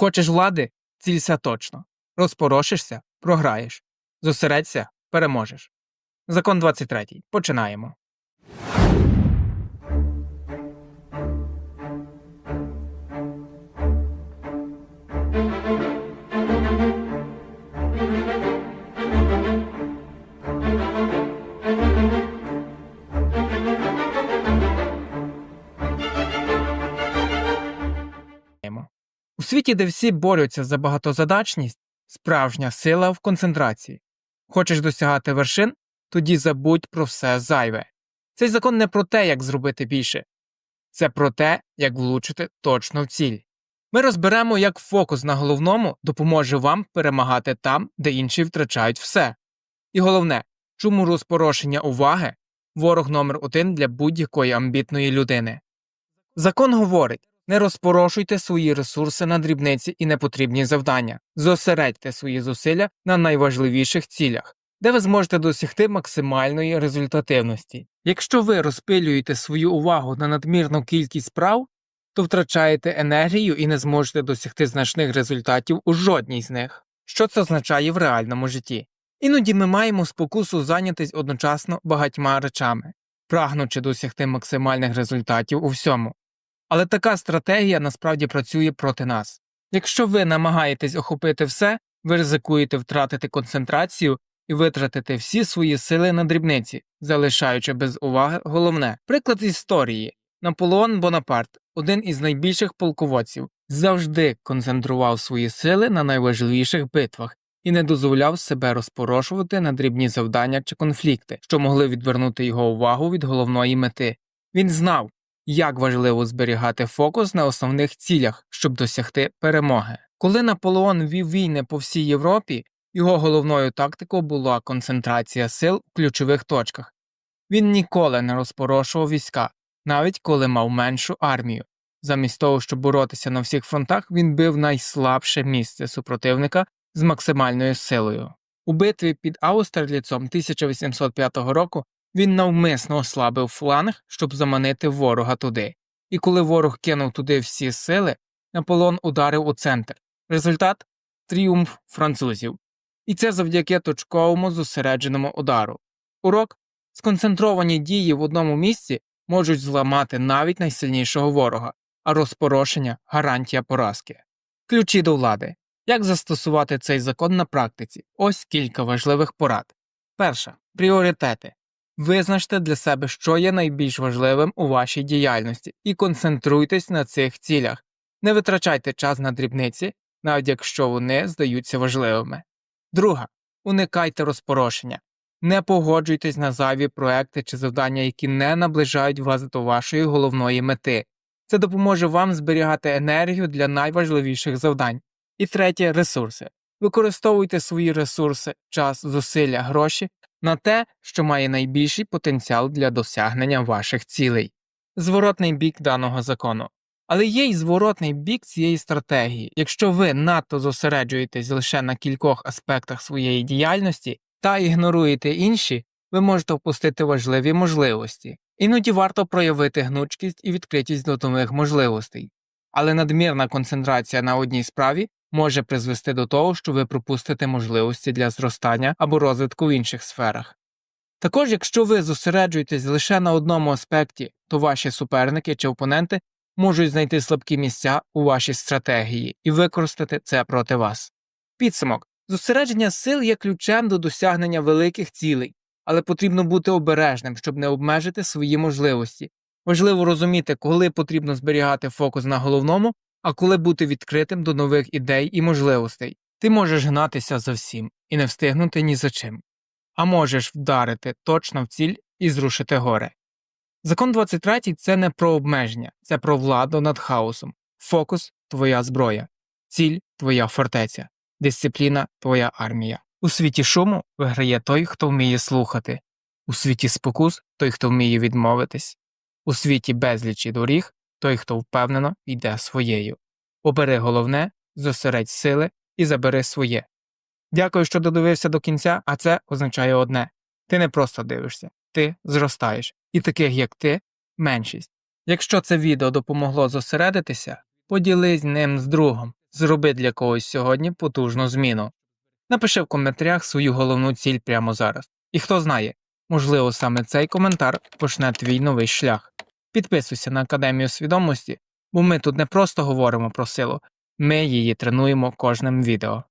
Хочеш влади? Цілься точно. Розпорошишся програєш. Зосередься переможеш. Закон 23. Починаємо. Світі, де всі борються за багатозадачність, справжня сила в концентрації. Хочеш досягати вершин, тоді забудь про все зайве. Цей закон не про те, як зробити більше, це про те, як влучити точно в ціль. Ми розберемо, як фокус на головному допоможе вам перемагати там, де інші втрачають все. І головне, чому розпорошення уваги ворог номер один для будь-якої амбітної людини. Закон говорить не розпорошуйте свої ресурси на дрібниці і непотрібні завдання, зосередьте свої зусилля на найважливіших цілях, де ви зможете досягти максимальної результативності. Якщо ви розпилюєте свою увагу на надмірну кількість справ, то втрачаєте енергію і не зможете досягти значних результатів у жодній з них. Що це означає в реальному житті? Іноді ми маємо спокусу зайнятись одночасно багатьма речами, прагнучи досягти максимальних результатів у всьому. Але така стратегія насправді працює проти нас. Якщо ви намагаєтесь охопити все, ви ризикуєте втратити концентрацію і витратити всі свої сили на дрібниці, залишаючи без уваги головне. Приклад історії Наполеон Бонапарт, один із найбільших полководців, завжди концентрував свої сили на найважливіших битвах і не дозволяв себе розпорошувати на дрібні завдання чи конфлікти, що могли відвернути його увагу від головної мети. Він знав, як важливо зберігати фокус на основних цілях, щоб досягти перемоги. Коли Наполеон вів війни по всій Європі, його головною тактикою була концентрація сил в ключових точках. Він ніколи не розпорошував війська, навіть коли мав меншу армію. Замість того, щоб боротися на всіх фронтах, він бив найслабше місце супротивника з максимальною силою. У битві під Аустерліцом 1805 року він навмисно ослабив фланг, щоб заманити ворога туди. І коли ворог кинув туди всі сили, Наполеон ударив у центр. Результат тріумф французів. І це завдяки точковому зосередженому удару. Урок сконцентровані дії в одному місці можуть зламати навіть найсильнішого ворога, а розпорошення гарантія поразки. Ключі до влади. Як застосувати цей закон на практиці? Ось кілька важливих порад. Перша пріоритети. Визначте для себе, що є найбільш важливим у вашій діяльності, і концентруйтесь на цих цілях. Не витрачайте час на дрібниці, навіть якщо вони здаються важливими. Друга. Уникайте розпорошення. Не погоджуйтесь на зайві проекти чи завдання, які не наближають вас до вашої головної мети. Це допоможе вам зберігати енергію для найважливіших завдань. І третє ресурси. Використовуйте свої ресурси, час, зусилля, гроші на те, що має найбільший потенціал для досягнення ваших цілей. Зворотний бік даного закону. Але є й зворотний бік цієї стратегії. Якщо ви надто зосереджуєтесь лише на кількох аспектах своєї діяльності та ігноруєте інші, ви можете впустити важливі можливості. Іноді варто проявити гнучкість і відкритість до нових можливостей. Але надмірна концентрація на одній справі може призвести до того, що ви пропустите можливості для зростання або розвитку в інших сферах. Також, якщо ви зосереджуєтесь лише на одному аспекті, то ваші суперники чи опоненти можуть знайти слабкі місця у вашій стратегії і використати це проти вас. Підсумок зосередження сил є ключем до досягнення великих цілей, але потрібно бути обережним, щоб не обмежити свої можливості. Важливо розуміти, коли потрібно зберігати фокус на головному, а коли бути відкритим до нових ідей і можливостей. Ти можеш гнатися за всім і не встигнути ні за чим, а можеш вдарити точно в ціль і зрушити горе. Закон 23 – це не про обмеження, це про владу над хаосом, фокус твоя зброя, ціль твоя фортеця, дисципліна твоя армія. У світі шуму виграє той, хто вміє слухати, у світі спокус той, хто вміє відмовитись, у світі безлічі доріг той, хто впевнено йде своєю. Обери головне, зосередь сили і забери своє. Дякую, що додивився до кінця, а це означає одне ти не просто дивишся, ти зростаєш, і таких, як ти, меншість. Якщо це відео допомогло зосередитися, поділись ним з другом, Зроби для когось сьогодні потужну зміну. Напиши в коментарях свою головну ціль прямо зараз. І хто знає, можливо, саме цей коментар почне твій новий шлях. Підписуйся на Академію свідомості, бо ми тут не просто говоримо про силу, ми її тренуємо кожним відео.